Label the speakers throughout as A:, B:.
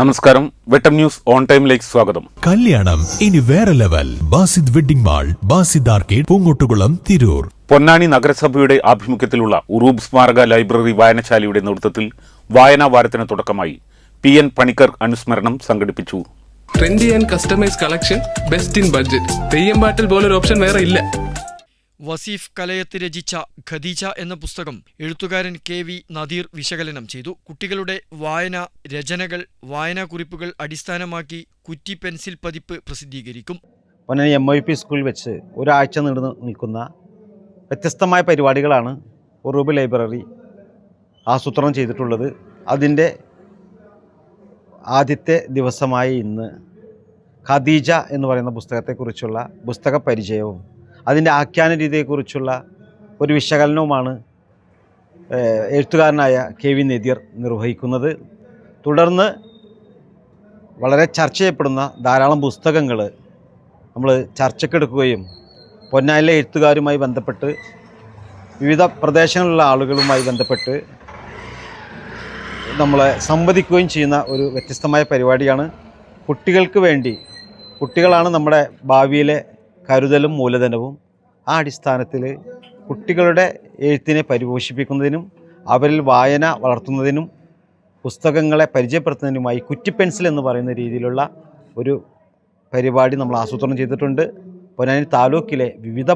A: നമസ്കാരം. വെട്ടം news on ടൈമിലേക്ക് സ്വാഗതം.
B: കല്യാണം ഇനി വേറെ level. Basid wedding mall Basid arcade Poongottukulam Tirur.
A: Ponnani നഗരസഭയുടെ ആഭിമുഖ്യത്തിലുള്ള ഉറൂബ് സ്മാരക ലൈബ്രറി വായനശാലയുടെ നേതൃത്വത്തിൽ വായനാ വാരത്തിന് തുടക്കമായി പി എൻ പണിക്കർ അനുസ്മരണം സംഘടിപ്പിച്ചു.
C: Trendy and customise collection best in budget Theyyam പാട്ടിൽ പോലൊരു ഓപ്ഷൻ വേറെ ഇല്ല.
D: വസീഫ് കലയത്ത് രചിച്ച ഖദീജ എന്ന പുസ്തകം എഴുത്തുകാരൻ കെ വി നദീർ വിശകലനം ചെയ്തു. കുട്ടികളുടെ വായന രചനകൾ വായനാക്കുറിപ്പുകൾ അടിസ്ഥാനമാക്കി കുറ്റി പെൻസിൽ പതിപ്പ് പ്രസിദ്ധീകരിക്കും.
E: പൊന്നാനി എം ഐ പി സ്കൂളിൽ വെച്ച് ഒരാഴ്ച നീണ്ടു നിൽക്കുന്ന വ്യത്യസ്തമായ പരിപാടികളാണ് ഉറൂബ് ലൈബ്രറി ആസൂത്രണം ചെയ്തിട്ടുള്ളത്. അതിന്റെ ആദ്യത്തെ ദിവസമായ ഇന്ന് ഖദീജ എന്ന് പറയുന്ന പുസ്തകത്തെക്കുറിച്ചുള്ള പുസ്തക പരിചയവും അതിന്റെ ആഖ്യാന രീതിയെക്കുറിച്ചുള്ള ഒരു വിശകലനവുമാണ് എഴുത്തുകാരനായ കെ വി നെതിയർ നിർവഹിക്കുന്നത്. തുടർന്ന് വളരെ ചർച്ച ചെയ്യപ്പെടുന്ന ധാരാളം പുസ്തകങ്ങൾ നമ്മൾ ചർച്ചക്കെടുക്കുകയും പൊന്നായിലെ എഴുത്തുകാരുമായി ബന്ധപ്പെട്ട് വിവിധ പ്രദേശങ്ങളിലുള്ള ആളുകളുമായി ബന്ധപ്പെട്ട് നമ്മളെ സംവദിക്കുകയും ചെയ്യുന്ന ഒരു വ്യത്യസ്തമായ പരിപാടിയാണ്. കുട്ടികൾക്ക് വേണ്ടി കുട്ടികളാണ് നമ്മുടെ ഭാവിയിലെ കരുതലും മൂലധനവും ആ അടിസ്ഥാനത്തിൽ കുട്ടികളുടെ എഴുത്തിനെ പരിപോഷിപ്പിക്കുന്നതിനും അവരിൽ വായന വളർത്തുന്നതിനും പുസ്തകങ്ങളെ പരിചയപ്പെടുത്തുന്നതിനുമായി കുറ്റി പെൻസിൽ എന്ന് പറയുന്ന രീതിയിലുള്ള ഒരു പരിപാടി നമ്മൾ ആസൂത്രണം ചെയ്തിട്ടുണ്ട്. പൊന്നാനി താലൂക്കിലെ വിവിധ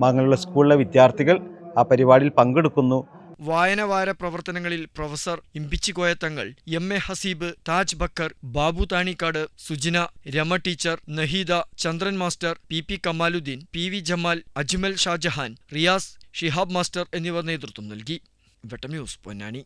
E: ഭാഗങ്ങളിലുള്ള സ്കൂളിലെ വിദ്യാർത്ഥികൾ ആ പരിപാടിയിൽ പങ്കെടുക്കുന്നു.
D: വായനവാര പ്രവർത്തനങ്ങളിൽ professor Imbichikoyathangal M A Haseeb Taj Bakkar Babu Thanikkad Sujina Rama teacher Naheeda Chandran master P P Kamaluddin P V Jamal Ajmal Shajahan Riyas Shihab master എന്നിവർ നേതൃത്വം നൽകി. വെട്ടം ന്യൂസ് പൊന്നാനി.